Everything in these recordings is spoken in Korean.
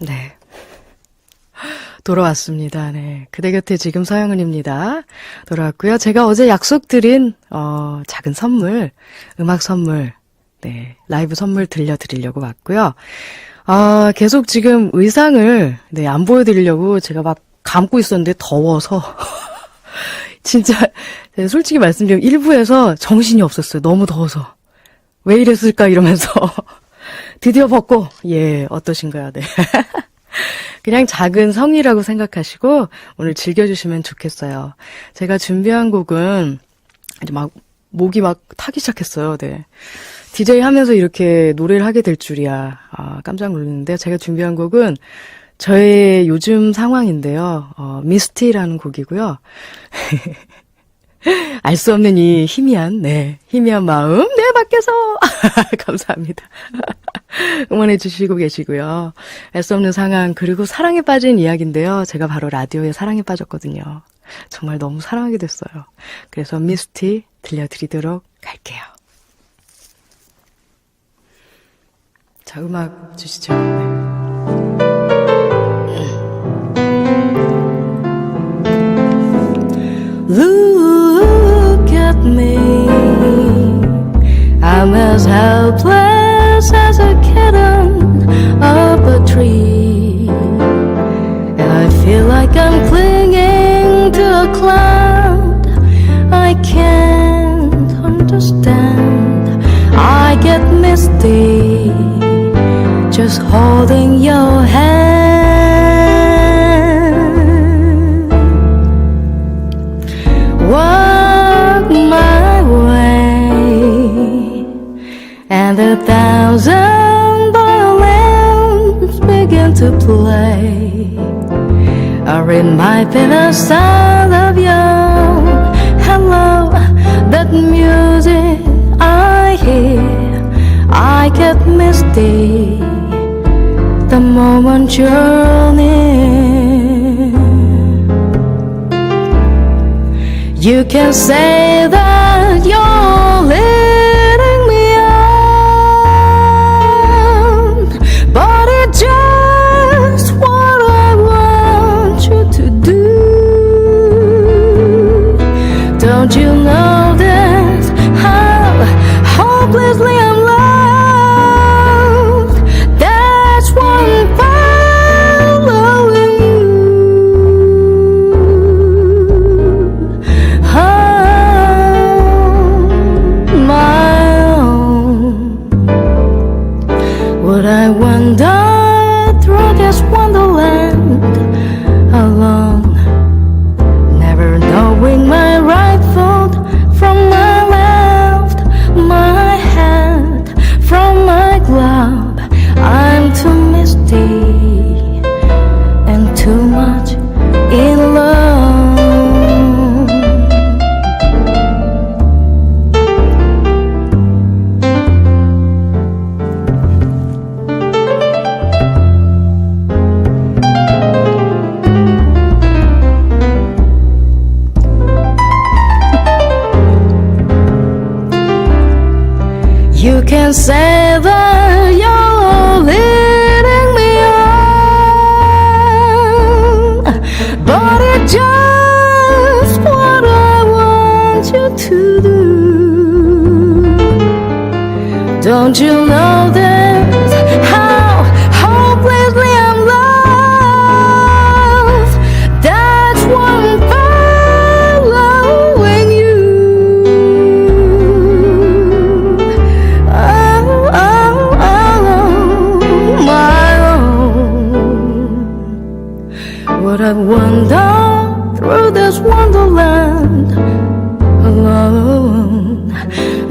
네. 돌아왔습니다. 네. 그대 곁에 지금 서영은입니다. 돌아왔고요. 제가 어제 약속드린, 어, 작은 선물, 음악 선물, 네. 라이브 선물 들려드리려고 왔고요. 아, 계속 지금 의상을, 네, 안 보여드리려고 제가 막 감고 있었는데 더워서. 진짜, 네, 솔직히 말씀드리면 일부에서 정신이 없었어요. 너무 더워서. 왜 이랬을까 이러면서. 드디어 벗고, 예, 어떠신가요? 네. 그냥 작은 성이라고 생각하시고 오늘 즐겨주시면 좋겠어요. 제가 준비한 곡은 이제 막 목이 막 타기 시작했어요. 네. DJ 하면서 이렇게 노래를 하게 될 줄이야. 아, 깜짝 놀랐는데 제가 준비한 곡은 저의 요즘 상황인데요. 어, 미스티라는 곡이고요. 알 수 없는 이 희미한, 네, 희미한 마음, 네, 밖에서! 감사합니다. 응원해 주시고 계시고요. 알 수 없는 상황, 그리고 사랑에 빠진 이야기인데요. 제가 바로 라디오에 사랑에 빠졌거든요. 정말 너무 사랑하게 됐어요. 그래서 미스티 들려드리도록 할게요. 자, 음악 주시죠. 네. Look at me. I'm as helpless as a kitten up a tree. And I feel like I'm clinging to a cloud. I can't understand. I get misty just holding your hand. walk my way, and a play. Or it might be the sound of your hello, that music I hear. I get misty the moment you're near. You can say that you're can say that you're leading me on, but it's just what I want you to do. Don't you know this? Would I wander through this wonderland alone?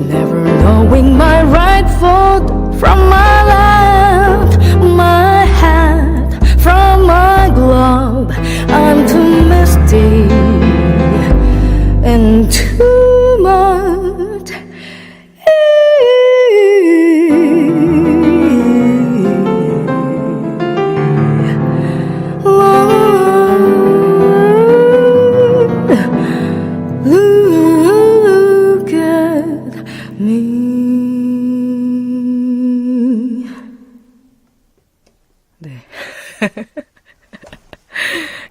Never knowing my right foot from my left, my hand from my glove.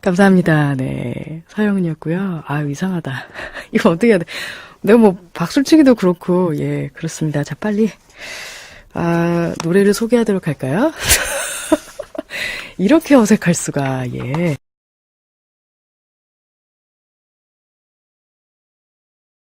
감사합니다. 네. 서영은이었고요. 아, 이상하다. 이거 어떻게 해야 돼? 내가 뭐, 박술치기도 그렇고, 예, 그렇습니다. 자, 빨리, 아, 노래를 소개하도록 할까요? 이렇게 어색할 수가, 예.